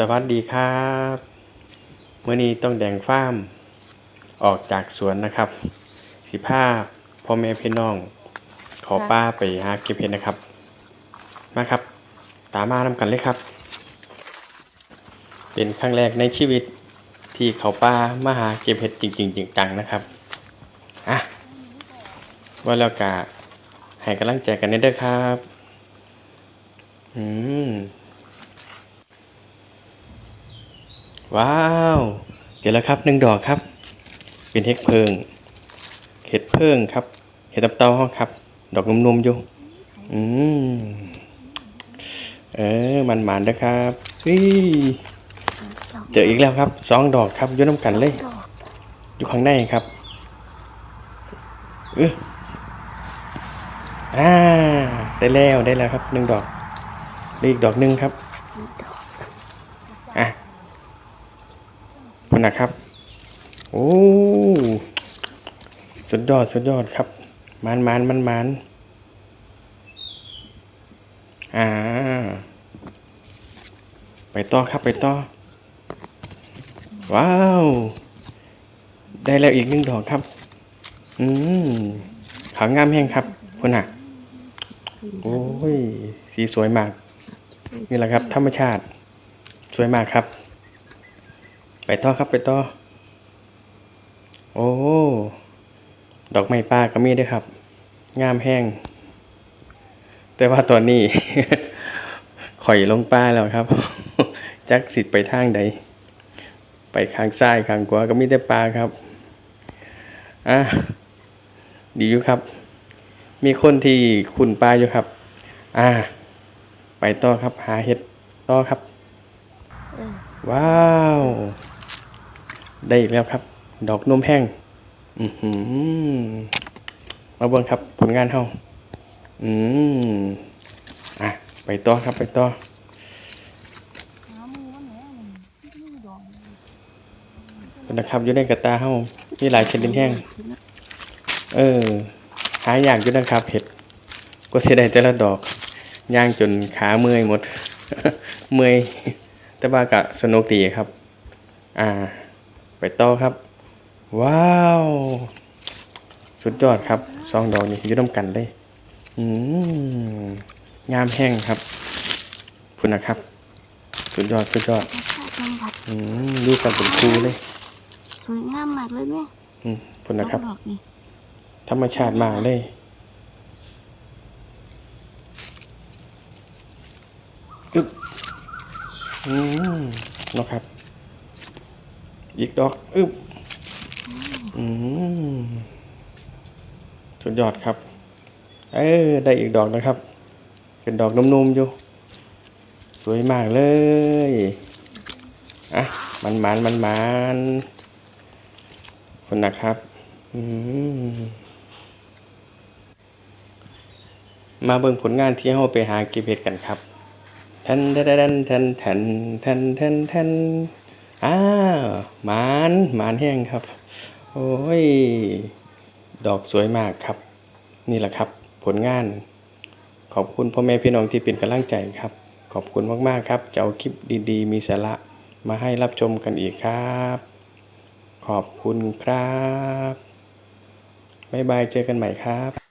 สวัสดีครับเมื่อนี้ต้องแดงฟ้าม ออกจากสวนนะครับ สิพาพ่อแม่พี่น้อง ขอป้าไปหาเก็บเห็ดนะครับ มาครับ ตามมานำกันเลยครับ เป็นครั้งแรกในชีวิตที่เขาป้ามาหาเก็บเห็ดจริงๆจริงจังนะครับอะว่าแล้วกะให้กำลังใจกันเด้อครับ อืม ว้าวเจอแล้วครับหนึ่งดอกครับ เป็นเห็ดเพิง เห็ดเพิงครับ เห็ดตับเต้าห้องครับ ดอกนุ่มๆอยู่ อืม เออมันหมานๆนะครับนี่เจออีกแล้วครับสองดอกครับยุ่น้ำกันเลย อยู่ข้างในครับเอออ่า ได้แล้วได้แล้วครับหนึ่งดอกได้อีกดอกหนึ่งครับ อะ นะครับ โอ้สุดยอดสุดยอดครับมันมันมันมันอ่า ไปต่อครับไปต่อ ว้าว ได้แล้วอีกหนึ่งดอกครับ อืมขาวงามแห้งครับคุณน่ะ โอ้ย สีสวยมาก นี่แหละครับ ธรรมชาติ สวยมากครับ ไปต่อครับไปต่อ โอ้ ดอกไม้ป่าก็มีด้วยครับ งามแห้ง แต่ว่าตอนนี้ข่อยลงป้าแล้วครับ จักสิทธิ์ไปทางใด ไปข้างซ้ายข้างขวาก็มีแต่ปลาครับ อะ ดีอยู่ครับ มีคนที่ขุนปลาอยู่ครับ อ่า ไปต่อครับ หาเห็ดต่อครับ ว้าว ได้อีกแล้วครับ ดอกนมแห้ง อือหือมาเบิ่งครับ ผลงานเฮาอืมอะ ไปต่อครับไปต่อนะครับอยู่ในกระตาเฮามีหลายชนิดแห้ง เออ หายากอยู่นะครับเห็ดก็เสียดายแต่ละดอกย่างจนขาเมื่อยหมด เมื่อยแต่ว่ากะสนุกดีครับ อ่า ไปต่อครับ ว้าว สุดยอดครับสองดอกนี้อยู่น้ำกันเลยอืมงามแห้งครับคุณนะครับ สุดยอดสุดยอดอืมดูกันเป็นครูเลย สวยงามมากเลยแม่อืมคุณนะครับสองดอกนี่ธรรมชาติมากเลยอึ๊บอืมนะครับ อีกดอกอึบมสุดยอดครับ เออได้อีกดอกนะครับ เป็นดอกนุ่มๆอยู่ สวยมากเลย อะ มันมันมันมันคนนะครับอมาเบิ่งผลงานที่เราไปหาเก็เพ็ดกันครับทันทันทันทันทันทันทันอ่า วหมานมานแห้งครับ โอ้ย ดอกสวยมากครับ นี่แหละครับ ผลงาน ขอบคุณพ่อแม่พี่น้องที่เป็นกำลังใจครับ ขอบคุณมากๆครับ จะเอาคลิปดีๆ มีสาระมาให้รับชมกันอีกครับ ขอบคุณครับ บ๊ายบายเจอกันใหม่ครับ